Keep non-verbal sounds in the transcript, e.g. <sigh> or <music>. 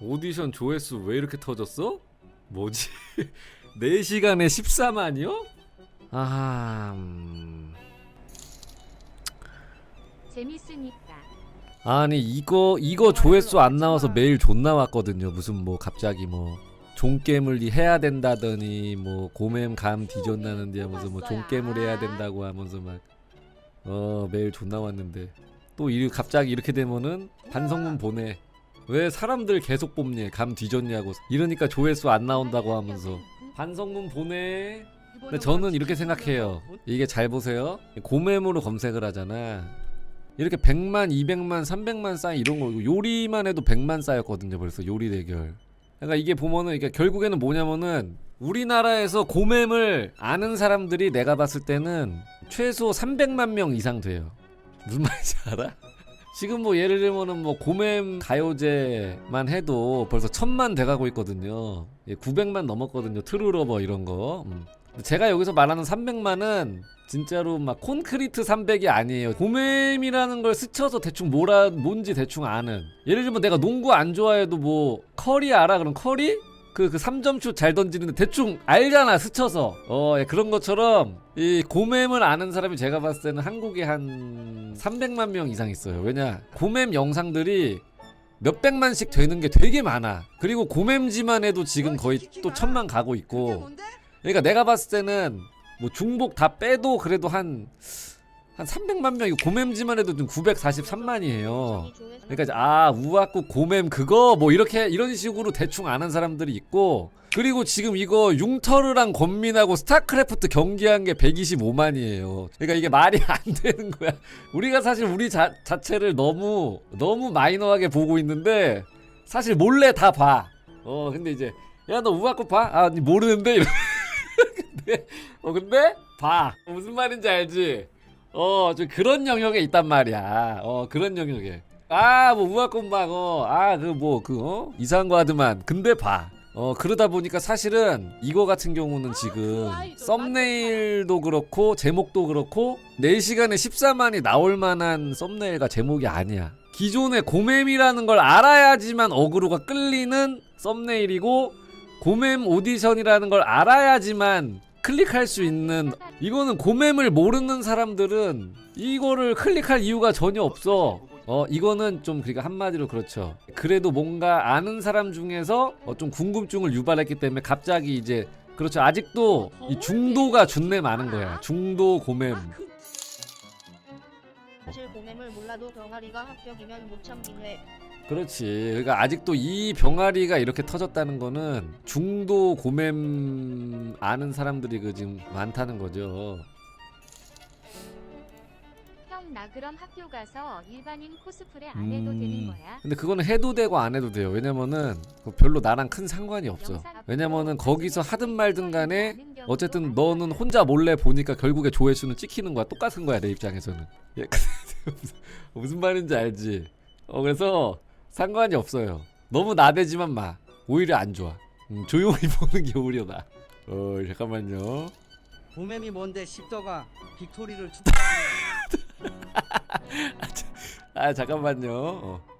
오디션 조회수 왜 이렇게 터졌어? 뭐지? <laughs> 4시간에 14만이요? 아... 음... 재밌으니까. 아니 이거 이거 조회수 안 나와서 메일 존나 왔거든요. 무슨 뭐 갑자기 뭐 종깨물리 해야 된다더니 뭐 고맴 감 뒤졌나는데 하면서 뭐 종깨물 해야 된다고 하면서 막어 메일 존나 왔는데 또 이 갑자기 이렇게 되면은 반성문 보내. 왜 사람들 계속 뽑니? 감 뒤졌냐고. 이러니까 조회수 안 나온다고 하면서 반성문 보내. 근데 저는 이렇게 생각해요. 이게 잘 보세요. 고mem으로 검색을 하잖아. 이렇게 100만, 200만, 300만 쌓인 이런 거 요리만 해도 100만 쌓였거든요. 벌써 요리 대결. 그러니까 이게 보면은 이게 결국에는 뭐냐면은 우리나라에서 고mem을 아는 사람들이 내가 봤을 때는 최소 300만 명 이상 돼요. 무슨 말인지 알아? 지금 뭐 예를 들면은 뭐 고mem 가요제만 해도 벌써 천만 돼가고 있거든요. 예, 900만 넘었거든요. 트루러버 뭐 이런 거. 음. 제가 여기서 말하는 300만은 진짜로 막 콘크리트 300이 아니에요. 고mem이라는 걸 스쳐서 대충 뭐라 뭔지 대충 아는. 예를 들면 내가 농구 안 좋아해도 뭐 커리 알아? 그럼 커리? 그, 그 3점슛 잘 던지는데 대충 알잖아, 스쳐서. 어, 예, 그런 것처럼, 이 고mem을 아는 사람이 제가 봤을 때는 한국에 한 300만 명 이상 있어요. 왜냐, 고mem 영상들이 몇백만씩 되는 게 되게 많아. 그리고 고mem지만 해도 지금 거의 또 천만 가고 있고. 그러니까 내가 봤을 때는 뭐 중복 다 빼도 그래도 한, 한 300만 명이 고mem지만 해도 좀 943만이에요. 그러니까 아 우악국 고mem 그거 뭐 이렇게 이런 식으로 대충 아는 사람들이 있고 그리고 지금 이거 융터르랑 권민하고 스타크래프트 경기한 게 125만이에요. 그러니까 이게 말이 <laughs> 안 되는 거야. 우리가 사실 우리 자, 자체를 너무 너무 마이너하게 보고 있는데 사실 몰래 다 봐. 어 근데 이제 야 너 우악국 봐? 아니 모르는데. <laughs> 근데 어 근데 봐. 무슨 말인지 알지? 어, 좀 그런 영역에 있단 말이야. 어, 그런 영역에. 아, 뭐 우악 공방, 어, 아, 그 뭐, 그, 어? 이상한 거 하더만. 근데 봐. 어, 그러다 보니까 사실은 이거 같은 경우는 지금 썸네일도 그렇고, 제목도 그렇고, 4시간에 14만이 나올 만한 썸네일과 제목이 아니야. 기존의 고mem이라는 걸 알아야지만 어그로가 끌리는 썸네일이고, 고mem 오디션이라는 걸 알아야지만 클릭할 수 있는 이거는 고mem을 모르는 사람들은 이거를 클릭할 이유가 전혀 없어. 어 이거는 좀 그러니까 한마디로 그렇죠. 그래도 뭔가 아는 사람 중에서 어, 좀 궁금증을 유발했기 때문에 갑자기 이제 그렇죠. 아직도 이 중도가 준내 많은 거야. 중도 고mem. 사실 고mem을 몰라도 병아리가 합격이면 못 참긴 해. 그렇지. 그러니까 아직도 이 병아리가 이렇게 터졌다는 거는 중도 고mem 아는 사람들이 그 지금 많다는 거죠. 형 나 그럼 학교 가서 일반인 코스프레 안 해도 음. 되는 거야? 근데 그거는 해도 되고 안 해도 돼요. 왜냐면은 그거 별로 나랑 큰 상관이 없어. 왜냐면은 거기서 하든 말든 간에 어쨌든 너는 혼자 몰래 보니까 결국에 조회수는 찍히는 거야. 똑같은 거야 내 입장에서는. <laughs> 예, <laughs> 무슨 말인지 알지? 어 그래서 상관이 없어요. 너무 나대지만 마. 오히려 안 좋아. 음, 조용히 <laughs> 보는 게 오히려 나. 어 잠깐만요. 고mem이 뭔데 십더가 빅토리를 <laughs> 축하하는 아 잠깐만요. 어.